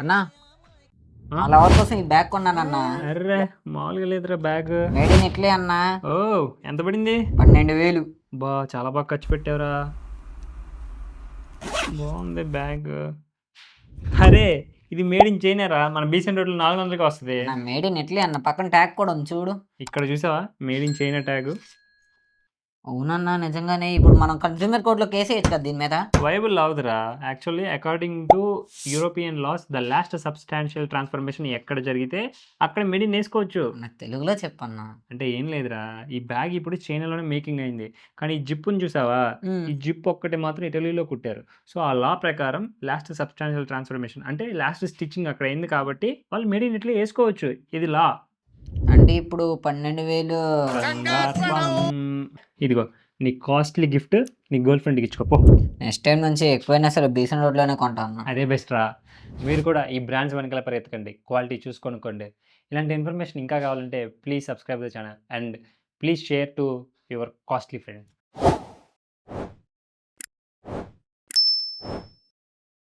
అన్నా? మా లవర్ కోసం ఈ బ్యాగ్ కొన్నానన్నా అర్రే మామూలుగా లేదురా బ్యాగ్. మేడ్ ఇన్ ఇట్లే అన్నా. ఓ ఎంత పడింది? పన్నెండు వేలు. బా చాలా బాగా ఖర్చు పెట్టావురా. బాగుంది బ్యాగ్. అరే ఇది మేడ్ ఇన్ చైనారా మన బీసెంట్ రోడ్లో నాలుగు వందలకి వస్తుంది. మేడ్ ఇన్ ఇట్లే అన్న. పక్కన ట్యాగ్ కూడా ఉంది చూడు. ఇక్కడ చూసావా? మేడ్ ఇన్ చైనా ట్యాగ్ అవునన్నా నిజంగానే ఇప్పుడు మనం కన్జ్యూమర్ కోర్టులో కేసు వేయచ్చు కదా దీని మీద? Viable అవుతురా actually according to European laws the last substantial transformation ఎక్కడ జరిగితే అక్కడ మేడ్ ఇన్ వేసుకోవచ్చు. నాకు తెలుగులో చెప్పన్నా. అంటే ఏం లేదురా. ఈ బ్యాగ్ ఇప్పుడు చైనాలోనే మేకింగ్ అయింది. కానీ ఈ జిప్పుని చూసావా? ఈ జిప్ ఒక్కటి మాత్రం ఇటలీలో కుట్టారు. సో ఆ లా ప్రకారం లాస్ట్ సబ్స్టాన్షియల్ ట్రాన్స్ఫర్మేషన్ అంటే లాస్ట్ స్టిచ్చింగ్ అక్కడ అయింది కాబట్టి వాళ్ళు మేడ్ ఇన్ ఇట్లా వేసుకోవచ్చు. ఇది లా అంటే ఇప్పుడు పన్నెండు వేలు ఇదిగో నీ కాస్ట్లీ గిఫ్ట్ నీ గర్ల్ ఫ్రెండ్కి ఇచ్చుకోపో నెక్స్ట్ టైం నుంచి ఎక్కువైనా సరే బీసన్ రోడ్లోనే కొంటాను. అదే బెస్ట్ రా. మీరు కూడా ఈ బ్రాండ్స్ వెనకాల పరిగెత్తకండి. క్వాలిటీ చూసుకొనుకోండి ఇలాంటి ఇన్ఫర్మేషన్ ఇంకా కావాలంటే please subscribe the channel and please share to your costly friend